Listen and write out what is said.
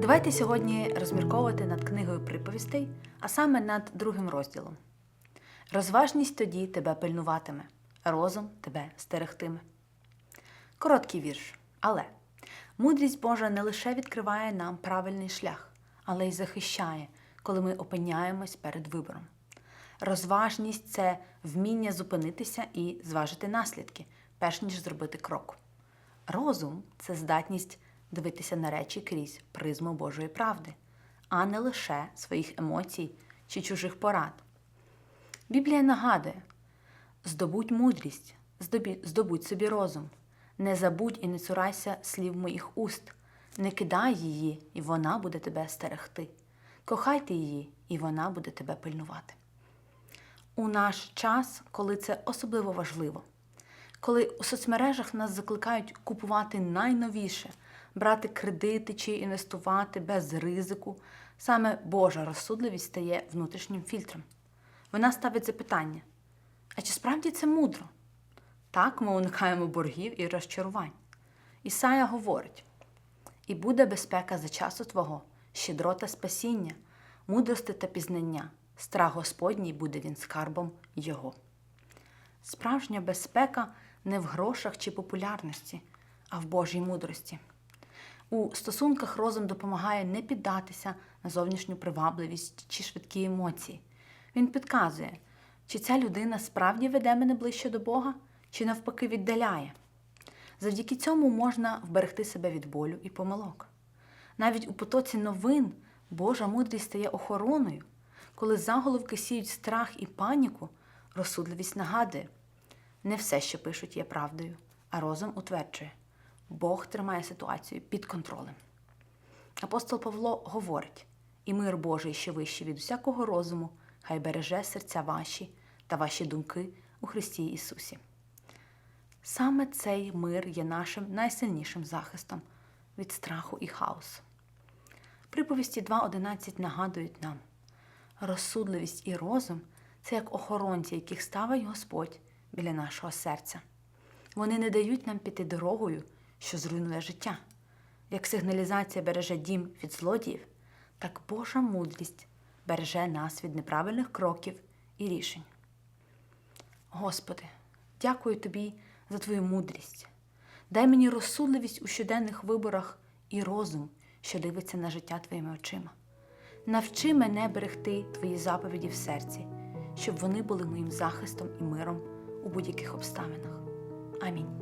Давайте сьогодні розмірковувати над книгою приповістей, а саме над другим розділом. Розважність тоді тебе пильнуватиме, розум тебе стерегтиме. Короткий вірш. Але мудрість Божа не лише відкриває нам правильний шлях, але й захищає, коли ми опиняємось перед вибором. Розважність це вміння зупинитися і зважити наслідки, перш ніж зробити крок. Розум це здатність дивитися на речі крізь призму Божої правди, а не лише своїх емоцій чи чужих порад. Біблія нагадує: здобудь мудрість, здобудь собі розум, не забудь і не цурайся слів моїх уст, не кидай її, і вона буде тебе стерегти. Кохайте її, і вона буде тебе пильнувати. У наш час, коли це особливо важливо, коли у соцмережах нас закликають купувати найновіше, брати кредити чи інвестувати без ризику, саме Божа розсудливість стає внутрішнім фільтром. Вона ставить запитання: а чи справді це мудро? Так ми уникаємо боргів і розчарувань. Ісая говорить: і буде безпека за часу Твого, щедрота спасіння, мудрости та пізнання, страх Господній буде він скарбом Його. Справжня безпека не в грошах чи популярності, а в Божій мудрості. У стосунках розум допомагає не піддатися на зовнішню привабливість чи швидкі емоції. Він підказує, чи ця людина справді веде мене ближче до Бога, чи навпаки віддаляє. Завдяки цьому можна вберегти себе від болю і помилок. Навіть у потоці новин Божа мудрість стає охороною, коли заголовки сіють страх і паніку, розсудливість нагадує. Не все, що пишуть, є правдою, а розум утверджує. Бог тримає ситуацію під контролем. Апостол Павло говорить: і мир Божий, що вищий від усякого розуму, хай береже серця ваші та ваші думки у Христі Ісусі. Саме цей мир є нашим найсильнішим захистом від страху і хаосу. Приповісті 2.11 нагадують нам: розсудливість і розум це як охоронці, яких ставить Господь біля нашого серця. Вони не дають нам піти дорогою, що зруйнує життя. Як сигналізація береже дім від злодіїв, так Божа мудрість береже нас від неправильних кроків і рішень. Господи, дякую Тобі за Твою мудрість. Дай мені розсудливість у щоденних виборах і розум, що дивиться на життя Твоїми очима. Навчи мене берегти Твої заповіді в серці, щоб вони були моїм захистом і миром у будь-яких обставинах. Амінь.